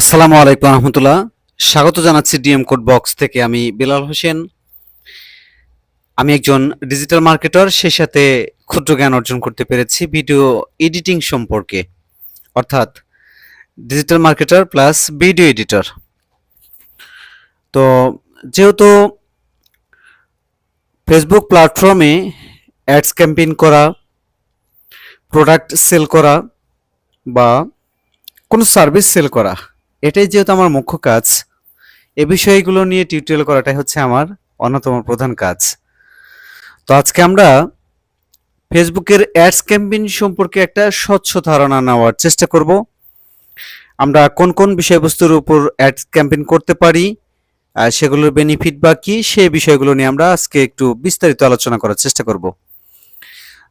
আসসালামু আলাইকুম রহমতুল্লাহ। স্বাগত জানাচ্ছি ডিএম কোড বক্স থেকে আমি বিলাল হোসেন। আমি একজন ডিজিটাল মার্কেটার সেই সাথে ক্ষুদ্র জ্ঞান অর্জন করতে পেরেছি ভিডিও এডিটিং সম্পর্কে, অর্থাৎ digital marketer plus video editor. তো যেহেতু ফেসবুক প্ল্যাটফর্মে অ্যাডস ক্যাম্পেইন করা, প্রোডাক্ট সেল করা বা কোনো সার্ভিস সেল করা এটাই যেহেতু আমার মুখ্য কাজ, এ বিষয়গুলো নিয়ে টিউটোরিয়াল করাটাই হচ্ছে আমার অন্যতম প্রধান কাজ। তো আজকে আমরা ফেসবুকের অ্যাডস ক্যাম্পেইন সম্পর্কে একটা স্বচ্ছ ধারণা নেওয়ার চেষ্টা করব। আমরা কোন কোন বিষয়বস্তুর উপর অ্যাডস ক্যাম্পেইন করতে পারি আর সেগুলোর বেনিফিট বা কি, সেই বিষয়গুলো নিয়ে আমরা আজকে একটু বিস্তারিত আলোচনা করার চেষ্টা করব।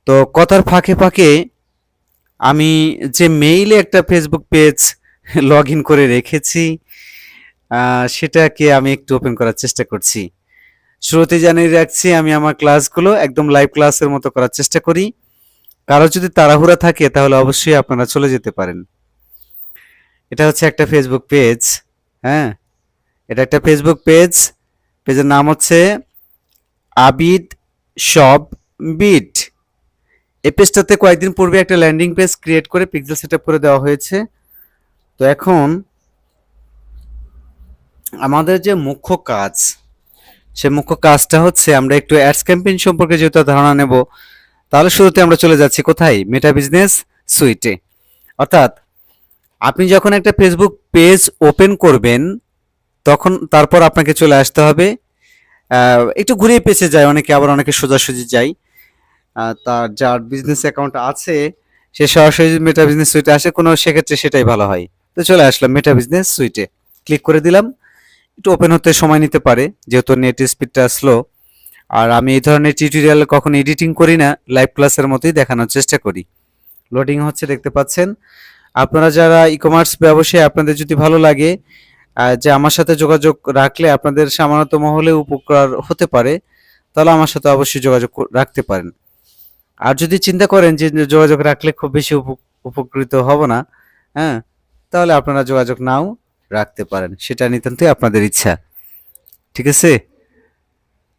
তো কথার ফাঁকে ফাঁকে আমি যে মেইলে একটা ফেসবুক পেজ লগ ইন করে রেখেছি। সেটাকে আমি একটু ওপেন করার চেষ্টা করছি। শুরুতে জানিয়ে রাখছি, আমি আমার ক্লাসগুলো একদম লাইভ ক্লাসের মতো করার চেষ্টা করি। কারও যদি তাড়াহুড়া থাকে, তাহলে অবশ্যই আপনারা চলে যেতে পারেন। এটা হচ্ছে একটা ফেসবুক পেজ হ্যাঁ? এটা একটা ফেসবুক পেজ পেজের নাম হচ্ছে আবিদ শপ বিট। এই পেজটাতে কয়েকদিন পূর্বে একটা ল্যান্ডিং পেজ ক্রিয়েট করে পিক্সেল সেটআপ করে দেওয়া হয়েছে। তো এখন আমাদের যে মুখ্য কাজ, সে মুখ্য কাজটা হচ্ছে আমরা একটু অ্যাডস ক্যাম্পেইন সম্পর্কে যেহেতু ধারণা নেব, তাহলে শুরুতে আমরা চলে যাচ্ছি কোথায়? মেটা বিজনেস সুইটে অর্থাৎ আপনি যখন একটা ফেসবুক পেজ ওপেন করবেন, তখন তারপর আপনাকে চলে আসতে হবে। একটু ঘুরিয়ে পেছে যায়, অনেকে আবার অনেকে সোজাসুজি যায়। তার যার বিজনেস অ্যাকাউন্ট আছে, সে সরাসরি মেটা বিজনেস সুইটে আসে, কোনো সেক্ষেত্রে সেটাই ভালো হয়। তো চলে আসলাম মেটা বিজনেস সুইটে ক্লিক করে দিলাম। একটু ওপেন হতে সময় নিতে পারে, যেহেতু নেট স্পিডটা স্লো আর আমি এই ধরনের টিউটোরিয়াল কখনো এডিটিং করি না লাইভ ক্লাসের মতোই দেখানোর চেষ্টা করি। লোডিং হচ্ছে দেখতে পাচ্ছেন। আপনারা যারা ই কমার্স ব্যবসায়, আপনাদের যদি ভালো লাগে যে আমার সাথে যোগাযোগ রাখলে আপনাদের সামান্যতম হলে উপকার হতে পারে, তাহলে আমার সাথে অবশ্যই যোগাযোগ রাখতে পারেন। আর যদি চিন্তা করেন যে যোগাযোগ রাখলে খুব বেশি উপ- উপকৃত হব না হ্যাঁ তাহলে আপনারা যোগাযোগ নাও, রাখতে পারেন। সেটা নিতান্তই আপনাদের ইচ্ছা। ঠিক আছে?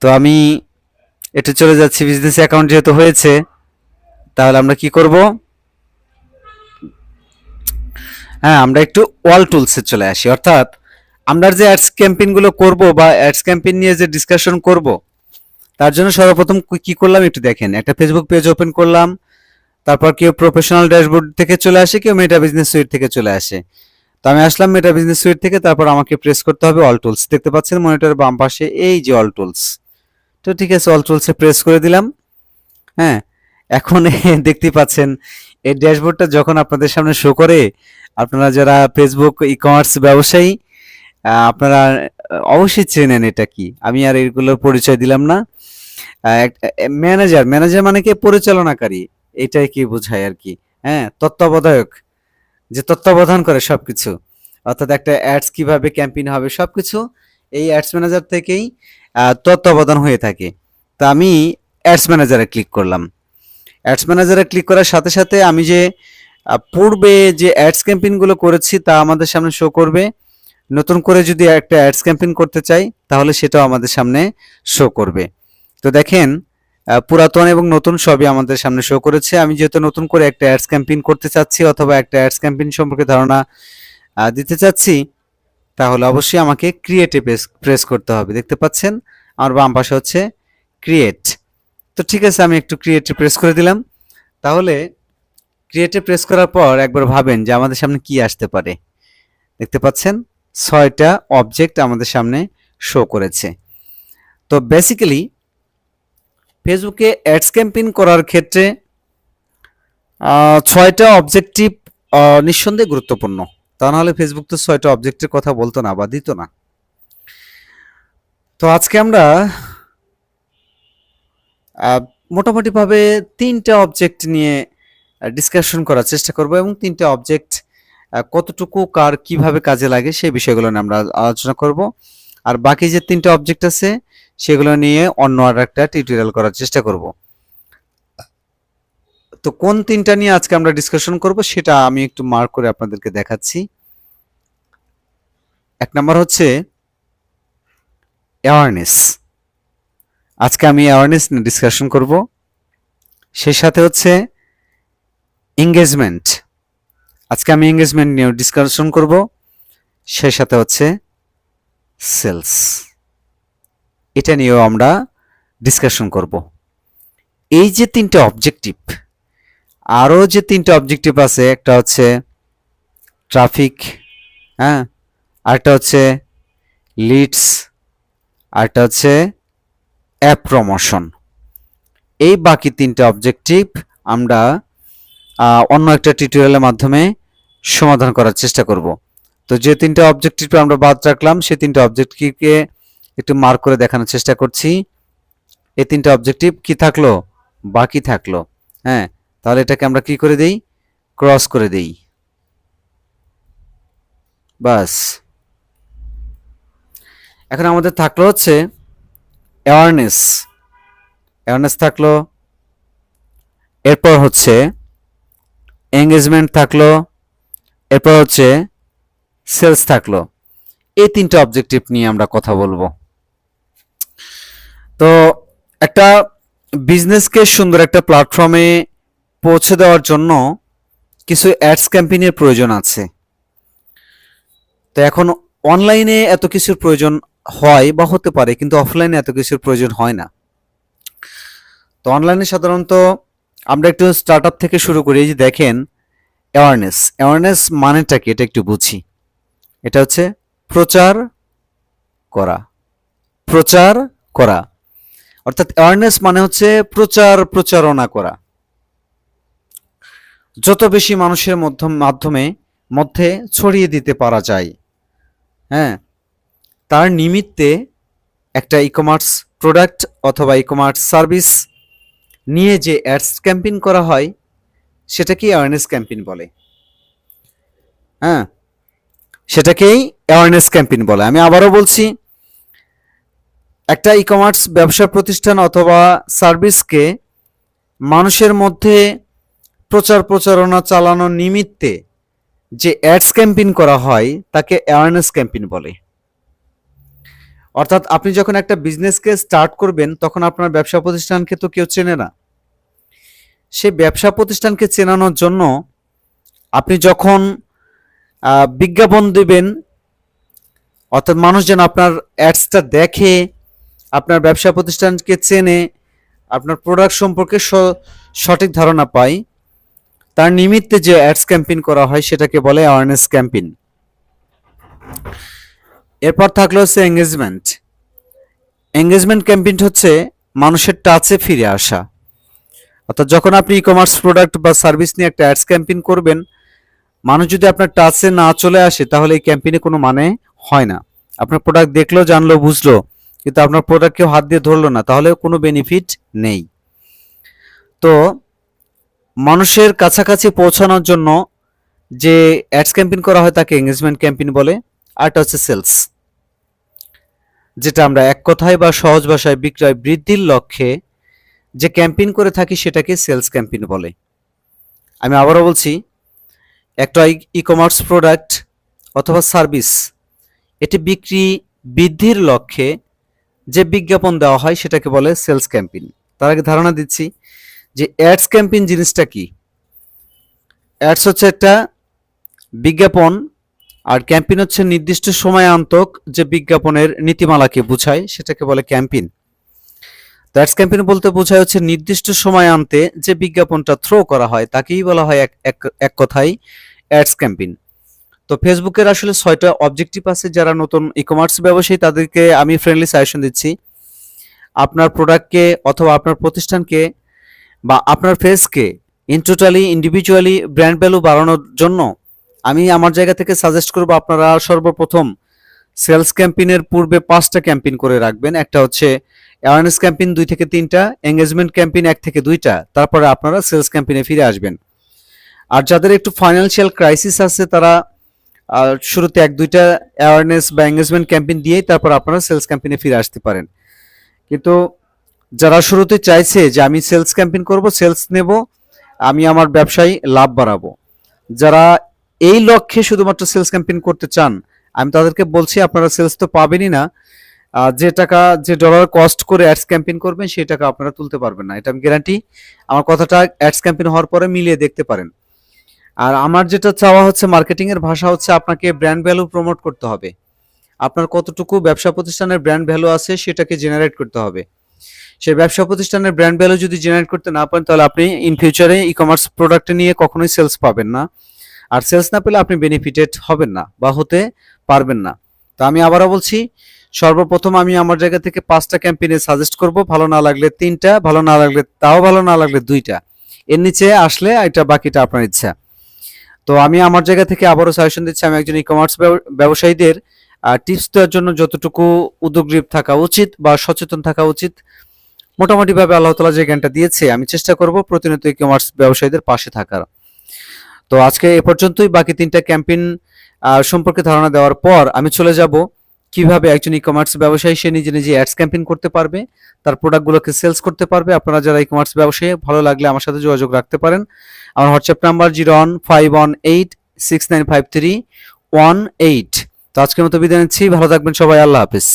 তো আমি এটা চলে যাচ্ছি। বিজনেস অ্যাকাউন্ট যেহেতু হয়েছে, তাহলে আমরা কি করব? হ্যাঁ আমরা একটু ওয়াল টুলসে চলে আসি। অর্থাৎ আমরা যে অ্যাডস ক্যাম্পেইনগুলো করব বা অ্যাডস ক্যাম্পেইন নিয়ে যে ডিসকাশন করব, তার জন্য সর্বপ্রথম কি- কি করলাম একটু দেখেন। একটা ফেসবুক পেজ ওপেন করলাম। তারপর কেউ প্রফেশনাল ড্যাশবোর্ড থেকে চলে আসে, কেউ মেটা বিজনেস সুইট থেকে চলে আসে। তো আমি আসলাম মেটা বিজনেস সুইট থেকে, তারপর আমাকে প্রেস করতে হবে অল টুলস দেখতে পাচ্ছেন মনিটরের বাম পাশে এই যে অল টুলস তো ঠিক আছে অল টুলসে প্রেস করে দিলাম। হ্যাঁ এখন দেখতেই পাচ্ছেন, এই ড্যাশবোর্ডটা যখন আপনাদের সামনে শো করে, আপনারা যারা ফেসবুক ই কমার্স ব্যবসায়ী আপনারা অবশ্যই চেনেন এটা কি। আমি আর এগুলোর পরিচয় দিলাম না। ম্যানেজার ম্যানেজার মানে কি? পরিচালনাকারী। এটাই কি বোঝায় আর কি? হ্যাঁ তত্ত্বাবধায়ক। যে তত্ত্বাবধান করে সব কিছু অর্থাৎ একটা অ্যাডস কীভাবে ক্যাম্পেইন হবে সব কিছু এই অ্যাডস ম্যানেজার থেকেই তত্ত্বাবধান হয়ে থাকে। তা আমি অ্যাডস ম্যানেজারে ক্লিক করলাম। অ্যাডস ম্যানেজারে ক্লিক করার সাথে সাথে আমি যে পূর্বে যে অ্যাডস ক্যাম্পেইনগুলো করেছি তা আমাদের সামনে শো করবে। নতুন করে যদি একটা অ্যাডস ক্যাম্পেইন করতে চাই, তাহলে সেটাও আমাদের সামনে শো করবে। তো দেখেন পুরাতন এবং নতুন সবই আমাদের সামনে শো করেছে। আমি যেহেতু নতুন করে একটা অ্যাডস ক্যাম্পেইন করতে চাচ্ছি অথবা একটা অ্যাডস ক্যাম্পেইন সম্পর্কে ধারণা দিতে চাচ্ছি, তাহলে অবশ্যই আমাকে ক্রিয়েটে প্রেস প্রেস করতে হবে। দেখতে পাচ্ছেন? আমার বাম পাশে হচ্ছে ক্রিয়েট তো ঠিক আছে, আমি একটু ক্রিয়েটে প্রেস করে দিলাম। তাহলে ক্রিয়েটে প্রেস করার পর একবার ভাবেন যে আমাদের সামনে কি আসতে পারে। দেখতে পাচ্ছেন? ছয়টা অবজেক্ট আমাদের সামনে শো করেছে। তো বেসিক্যালি ফেসবুকে অ্যাডস ক্যাম্পেইন করার ক্ষেত্রে ছয়টা অবজেক্টিভ নিঃসন্দেহে গুরুত্বপূর্ণ। তা নাহলে ফেসবুক তো ছয়টা অবজেক্টের কথা বলতো না বা দিত না। তো আজকে আমরা মোটামুটিভাবে তিনটা অবজেক্ট নিয়ে ডিসকাশন করার চেষ্টা করব এবং তিনটা অবজেক্ট কতটুকু, কার কীভাবে কাজে লাগে সেই বিষয়গুলো নিয়ে আমরা আলোচনা করব। আর বাকি যে তিনটা অবজেক্ট আছে সেগুলো নিয়ে অন্য আর একটা টিউটোরিয়াল করার চেষ্টা করব। তো কোন তিনটা নিয়ে আজকে আমরা ডিসকাশন করব সেটা আমি একটু মার্ক করে আপনাদেরকে দেখাচ্ছি। এক নম্বর হচ্ছে অ্যাওয়ারনেস আজকে আমি অ্যাওয়ারনেস নিয়ে ডিসকাশন করব। সেই সাথে হচ্ছে এঙ্গেজমেন্ট আজকে আমি এঙ্গেজমেন্ট নিয়ে ডিসকাশন করব। সেই সাথে হচ্ছে সেলস এটা নিয়েও আমরা ডিসকাশন করব। এই যে তিনটে অবজেক্টিভ আরও যে তিনটে অবজেক্টিভ আছে, একটা হচ্ছে ট্রাফিক হ্যাঁ? আরেকটা হচ্ছে লিডস আরেকটা হচ্ছে অ্যাপ প্রমোশন এই বাকি তিনটে অবজেক্টিভ আমরা অন্য একটা টিউটোরিয়ালের মাধ্যমে সমাধান করার চেষ্টা করব। তো যে তিনটে অবজেক্টিভ আমরা বাদ রাখলাম সেই তিনটে অবজেক্টিভকে একটু মার্ক করে দেখানোর চেষ্টা করছি। এই তিনটে অবজেক্টিভ কি থাকল? বাকি থাকল। হ্যাঁ তাহলে এটাকে আমরা কি করে দেই? ক্রস করে দেই। বাস। এখন আমাদের থাকল হচ্ছে অ্যাওয়ারনেস অ্যাওয়ারনেস থাকল, এরপর হচ্ছে এঙ্গেজমেন্ট থাকল, এরপর হচ্ছে সেলস থাকল। এই তিনটে অবজেক্টিভ নিয়ে আমরা কথা বলব। তো একটা বিজনেসকে সুন্দর একটা প্ল্যাটফর্মে পৌঁছে দেওয়ার জন্য কিছু অ্যাডস ক্যাম্পেইনের প্রয়োজন আছে। তো এখন অনলাইনে এত কিছুর প্রয়োজন হয় বা হতে পারে, কিন্তু অফলাইনে এত কিছুর প্রয়োজন হয় না। তো অনলাইনে সাধারণত আমরা একটু স্টার্ট আপ থেকে শুরু করি যে দেখেন অ্যাওয়ারনেস অ্যাওয়ারনেস মানেটা কি? এটা একটু বুঝি। এটা হচ্ছে প্রচার করা। প্রচার করা। অর্থাৎ অ্যাওয়ারনেস মানে হচ্ছে প্রচার প্রচারণা করা। যত বেশি মানুষের মধ্যম মাধ্যমে, মধ্যে ছড়িয়ে দিতে পারা যায় হ্যাঁ তার নিমিত্তে একটা ই কমার্স প্রোডাক্ট অথবা ই কমার্স সার্ভিস নিয়ে যে অ্যাডস ক্যাম্পেইন করা হয় সেটাকে অ্যাওয়ারনেস ক্যাম্পেইন বলে। হ্যাঁ সেটাকেই অ্যাওয়ারনেস ক্যাম্পেইন বলে। আমি আবারও বলছি একটা ই কমার্স ব্যবসা প্রতিষ্ঠান অথবা সার্ভিসকে মানুষের মধ্যে প্রচার প্রচারণা চালানোর নিমিত্তে যে অ্যাডস ক্যাম্পেইন করা হয়, তাকে অ্যাওয়ারনেস ক্যাম্পেইন বলে। অর্থাৎ আপনি যখন একটা বিজনেসকে স্টার্ট করবেন, তখন আপনার ব্যবসা প্রতিষ্ঠানকে তো কেউ চেনে না। সেই ব্যবসা প্রতিষ্ঠানকে চেনানোর জন্য আপনি যখন বিজ্ঞাপন দেবেন, অর্থাৎ মানুষ যেন আপনার অ্যাডসটা দেখে আপনার ব্যবসা প্রতিষ্ঠানকে চেনে, আপনার প্রোডাক্ট সম্পর্কে সঠিক ধারণা পাই তার নিমিত্তে যে অ্যাডস ক্যাম্পেইন করা হয় সেটাকে বলে অ্যাওয়ারনেস ক্যাম্পেইন এরপর থাকল হচ্ছে এঙ্গেজমেন্ট এঙ্গেজমেন্ট ক্যাম্পেইন হচ্ছে মানুষের টাচে ফিরে আসা। অর্থাৎ যখন আপনি ই কমার্স প্রোডাক্ট বা সার্ভিস নিয়ে একটা অ্যাডস ক্যাম্পেইন করবেন, মানুষ যদি আপনার টাচে না চলে আসে, তাহলে এই ক্যাম্পেইনে কোনো মানে হয় না। আপনার প্রোডাক্ট দেখল, জানলো, বুঝলো কিন্তু আপনার প্রোডাক্ট কেউ হাত দিয়ে ধরলো না তাহলে কোনো বেনিফিট নেই। তো মানুষের কাছাকাছি পৌঁছানোর জন্য যে অ্যাডস ক্যাম্পেইন করা হয় তাকে এঙ্গেজমেন্ট ক্যাম্পেইন বলে আরটা হচ্ছে সেলস যেটা আমরা এক কথায় বা সহজ ভাষায় বিক্রয় বৃদ্ধির লক্ষ্যে যে ক্যাম্পেইন করে থাকি সেটাকে সেলস ক্যাম্পেইন বলে। আমি আবারও বলছি, একটা ই কমার্স প্রোডাক্ট অথবা সার্ভিস এটি বিক্রি বৃদ্ধির লক্ষ্যে যে বিজ্ঞাপন দেওয়া হয় সেটাকে বলে সেলস ক্যাম্পেইন। তার আগে ধারণা দিচ্ছি যে অ্যাডস ক্যাম্পেইন জিনিসটা কি? অ্যাডস হচ্ছে একটা বিজ্ঞাপন আর ক্যাম্পেইন হচ্ছে নির্দিষ্ট সময়ান্তক যে বিজ্ঞাপনের নীতিমালাকে বোঝায়, সেটাকে বলে ক্যাম্পেইন। অ্যাডস ক্যাম্পেইন বলতে বোঝায় হচ্ছে নির্দিষ্ট সময়ান্তে যে বিজ্ঞাপনটা থ্রো করা হয়, তাকেই বলা হয় এক, এক- এক কথায় অ্যাডস ক্যাম্পেইন। তো ফেসবুকের আসলে ছয়টা অবজেক্টিভ আছে যারা নতুন ই কমার্স ব্যবসায়ী, তাদেরকে আমি ফ্রেন্ডলি সাজেশন দিচ্ছি। আপনার প্রোডাক্টকে অথবা আপনার প্রতিষ্ঠানকে বা আপনার ফেসকে in totally individually brand value বাড়ানোর জন্য আমি আমার জায়গা থেকে সাজেস্ট করব আপনারা সর্বপ্রথম সেলস ক্যাম্পেইনের পূর্বে পাঁচটা ক্যাম্পেইন করে রাখবেন। একটা হচ্ছে অ্যাওয়ারনেস ক্যাম্পেইন দুই থেকে তিনটা এঙ্গেজমেন্ট ক্যাম্পেইন এক থেকে দুইটা, তারপরে আপনারা সেলস ক্যাম্পেইনে ফিরে আসবেন। আর যাদের একটু ফাইন্যান্সিয়াল ক্রাইসিস আছে, তারা আহ, শুরুতে এক দুইটা অ্যাওয়ারনেস বা এঙ্গেজমেন্ট ক্যাম্পেইন দিয়েই তারপর আপনারা সেলস ক্যাম্পেইনে ফিরে আসতে পারেন। কিন্তু যারা শুরুতে চাইছে যে আমি সেলস ক্যাম্পেইন করব সেলস নেব আমি আমার ব্যবসায় লাভ বাড়াবো। যারা এই লক্ষ্যে শুধুমাত্র সেলস ক্যাম্পেইন করতে চান আমি তাদেরকে বলছি আপনারা সেলস তো পাবেনই না। যে টাকা যে ডলার কস্ট করে অ্যাডস ক্যাম্পেইন করবেন সেই টাকা আপনারা তুলতে পারবেন না। এটা আমি গ্যারান্টি আমার কথাটা অ্যাডস ক্যাম্পেইন হওয়ার পরে মিলিয়ে দেখতে পারেন। আর আমার যেটা চাওয়া হচ্ছে মার্কেটিং এর ভাষা হচ্ছে আপনাকে ব্র্যান্ড ভ্যালু প্রমোট করতে হবে। আপনার কতটুকু ব্যবসা প্রতিষ্ঠানের ব্র্যান্ড ভ্যালু আছে সেটাকে জেনারেট করতে হবে। সেই ব্যবসা প্রতিষ্ঠানের ব্র্যান্ড ভ্যালু যদি জেনারেট করতে না পারেন, তাহলে আপনি ইন ফিউচারে ই কমার্স প্রোডাক্ট নিয়ে কখনোই সেলস পাবেন না। আর সেলস না পেলে আপনি বেনিফিটেড হবেন না বা হতে পারবেন না। তা আমি আবারও বলছি, সর্বপ্রথম আমি আমার জায়গা থেকে পাঁচটা ক্যাম্পেইনে সাজেস্ট করব। ভালো না লাগলে তিনটা, ভালো না লাগলে, তাও ভালো না লাগলে দুইটা। এর নিচে আসলে এটা বাকিটা আপনার ইচ্ছা। তো আমি আমার জায়গা থেকে আবারও সাজেশন দিচ্ছি, আমি একজন ই কমার্স ব্যবসায়ীদের টিপস দেওয়ার জন্য যতটুকু উদ্যোগী থাকা উচিত বা সচেতন থাকা উচিত, মোটামুটিভাবে আল্লাহ তালা যে জ্ঞানটা দিয়েছে, আমি চেষ্টা করব প্রতিনিয়ত ই কমার্স ব্যবসায়ীদের পাশে থাকার। তো আজকে এ পর্যন্তই, বাকি তিনটা ক্যাম্পেইন সম্পর্কে ধারণা দেওয়ার পর আমি চলে যাব কীভাবে একজন ই কমার্স ব্যবসায়ী সে নিজে নিজে অ্যাডস ক্যাম্পেইন করতে পারবে, তার প্রোডাক্টগুলোকে সেলস করতে পারবে, আপনারা যারা ই কমার্স ব্যবসায়ী, ভালো লাগলে আমার সাথে যোগাযোগ রাখতে পারেন। আমার WhatsApp number zero one five one eight six nine five three one eight তো আজকের মতো বিদায় নিচ্ছি, ভালো থাকবেন সবাই, আল্লাহ হাফিজ।